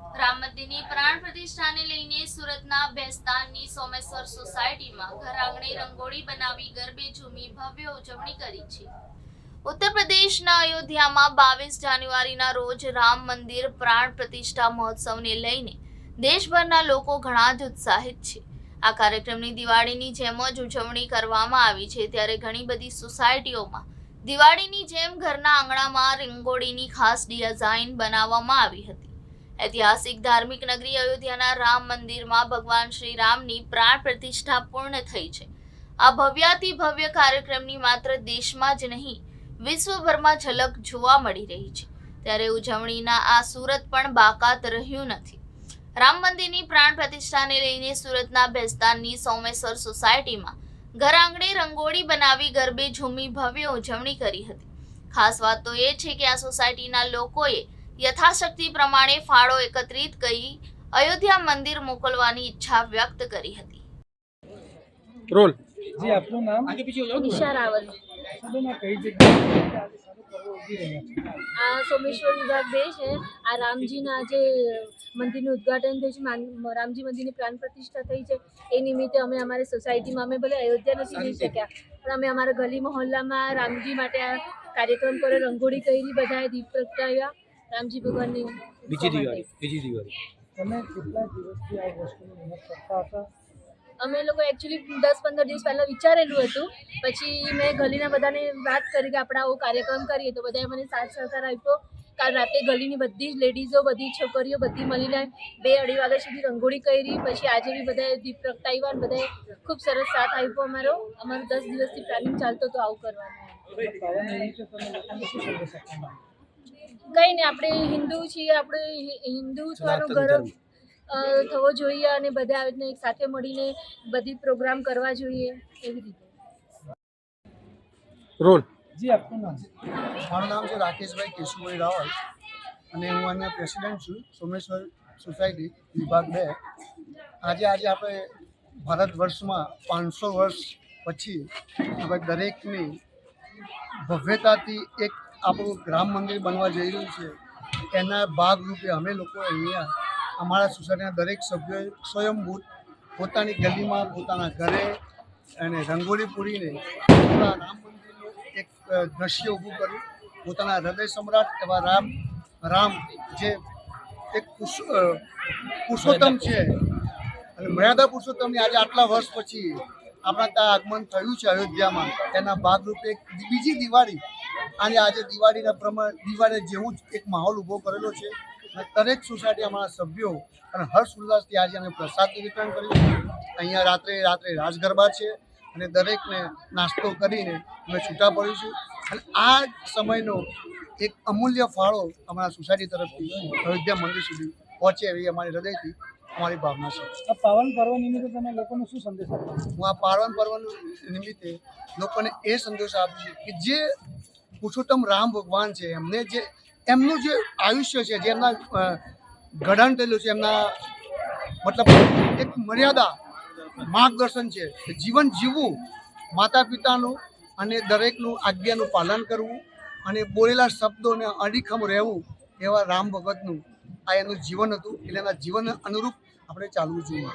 રામ મંદિરની પ્રાણ પ્રતિષ્ઠાને લઈને સુરતના ભેસ્તાનની સોમેશ્વર સોસાયટીમાં ઘર આંગણે રંગોળી બનાવી ગરબે ઝૂમી ભવ્ય ઉજવણી કરી છે. ઉત્તર પ્રદેશના અયોધ્યામાં બાવીસ જાન્યુઆરીના રોજ રામ મંદિર પ્રાણ પ્રતિષ્ઠા મહોત્સવને લઈને દેશભરના લોકો ઘણા જ ઉત્સાહિત છે. આ કાર્યક્રમની દિવાળીની જેમ જ ઉજવણી કરવામાં આવી છે, ત્યારે ઘણી બધી સોસાયટીઓમાં દિવાળીની જેમ ઘરના આંગણામાં રંગોળીની ખાસ ડિઝાઇન બનાવવામાં આવી હતી. ઐતિહાસિક ધાર્મિક નગરી અયોધ્યાના રામ મંદિરમાં ભગવાન શ્રી રામની પ્રાણ પ્રતિષ્ઠા પૂર્ણ થઈ છે. આ ભવ્યાતિ ભવ્ય કાર્યક્રમની માત્ર દેશમાં જ નહીં, વિશ્વભરમાં ઝલક જોવા મળી રહી છે. ત્યારે ઉજવણીના આ સુરત પણ બાકાત રહ્યું નથી. રામ મંદિરની પ્રાણ પ્રતિષ્ઠાને લઈને સુરતના ભેસ્તાનની સોમેશ્વર સોસાયટીમાં ઘર આંગણે રંગોળી બનાવી ગરબે ઝૂમી ભવ્ય ઉજવણી કરી હતી. ખાસ વાત તો એ છે કે આ સોસાયટીના લોકોએ યથાશક્તિ પ્રમાણે ફાળો એકત્રિત કરી અયોધ્યા મંદિર મોકલવાની ઈચ્છા વ્યક્ત કરી હતી. રોલ. જી આપનું નામ? ઈશા રાવલ. બેન આ કઈ જગ્યાએ આ સોમેશ્વર વિભાગ બે છે. આ રામજીના આજે મંદિરનું ઉદ્ઘાટન થયું છે રામજી મંદિરની પ્રાણ પ્રતિષ્ઠા થઈ છે. એ નિમિત્તે અમે અમારી સોસાયટીમાં અમે ભલે અયોધ્યા નથી જઈ શક્યા પણ અમે અમારા ગલી મહોલ્લામાં રામજી માટે આ કાર્યક્રમ કર્યો રંગોળી કરી બધાએ દીપ પ્રગટાવ્યા. રામજી ભગવાનની બીજી દિવાળી બીજી દિવાળી. તમે કેટલા દિવસથી આ વસ્તુની મહેનત કરતા હતા? અમે લોકો એકચ્યુઅલી દસ પંદર દિવસ પહેલાં વિચારેલું હતું. પછી મેં ગલીના બધાને વાત કરી કે આપણે આવો કાર્યક્રમ કરીએ. તો બધાએ મને સાથ સહકાર આપ્યો. કાલ રાતે ગલીની બધી જ લેડીઝો બધી છોકરીઓ બધી મળીને બે અઢી વાગ્યા સુધી રંગોળી કરી. પછી આજે બી બધાએ દીપ પ્રગટાવ્યા અને બધાએ ખૂબ સરસ સાથ આપ્યો અમારો. અમારો દસ દિવસથી પ્લાનિંગ ચાલતો તો આવું કરવાનું. કંઈ નહીં આપણે હિન્દુ છીએ આપણે હિન્દુ થવાનો ગર્વ થવો જોઈએ અને બધા આવી રીતના એક સાથે મળીને બધી પ્રોગ્રામ કરવા જોઈએ એવી રીતે. રોલ. જી આપનું નામ? મારું નામ છે રાકેશભાઈ કેશુભાઈ રાવલ અને હું આના પ્રેસિડેન્ટ છું સોમેશ્વર સોસાયટી વિભાગ બે. આજે આજે આપણે ભારત વર્ષમાં પાંચસો વર્ષ પછી આપણે દરેકની ભવ્યતાથી એક આપણું ગ્રામ મંદિર બનવા જઈ રહ્યું છે, એના ભાગરૂપે અમે લોકો અહીંયા અમારા સોસાયટીના દરેક સભ્યોએ સ્વયંભૂત પોતાની ગલીમાં, પોતાના ઘરે અને રંગોળી પૂરીને પોતાના રામ મંદિરનું એક દ્રશ્ય ઊભું કર્યું. પોતાના હૃદય સમ્રાટ એવા રામ રામ જે એક પુરુષ- પુરુષોત્તમ છે. અને મર્યાદા પુરુષોત્તમની આજે આટલા વર્ષ પછી આપણા ત્યાં આગમન થયું છે અયોધ્યામાં. તેના ભાગરૂપે બીજી દિવાળી અને આજે દિવાળીના પ્રમાણે દિવાળી જેવું જ એક માહોલ ઊભો કરેલો છે. અને દરેક સોસાયટી અમારા સભ્યો અને હર્ષ ઉલ્લાસથી આજે અમે પ્રસાદનું વિતરણ કર્યું છે. અહીંયા રાત્રે રાત્રે રાસ ગરબા છે અને દરેકને નાસ્તો કરીને અમે છૂટા પડીશું અને આ સમયનો એક અમૂલ્ય ફાળો અમારા સોસાયટી તરફથી અયોધ્યા મંદિર સુધી પહોંચે એવી અમારી હૃદયથી અમારી ભાવના છે. આ પાવન પર્વ નિમિત્તે તમે લોકોને શું સંદેશ આપો હું આ પાવન પર્વ નિમિત્તે લોકોને એ સંદેશ આપું છું કે જે પુરુષોત્તમ રામ ભગવાન છે. એમને જે, એમનું જે આયુષ્ય છે, જે એમના ઘડાણ થયેલું છે, એમના, મતલબ એક મર્યાદા, માર્ગદર્શન છે. જીવન જીવવું માતા પિતાનું અને દરેકનું આજ્ઞાનું પાલન કરવું અને બોલેલા શબ્દોને અડીખમ રહેવું એવા રામ ભગતનું આ એનું જીવન હતું. એટલે એના જીવન અનુરૂપ આપણે ચાલવું જોઈએ.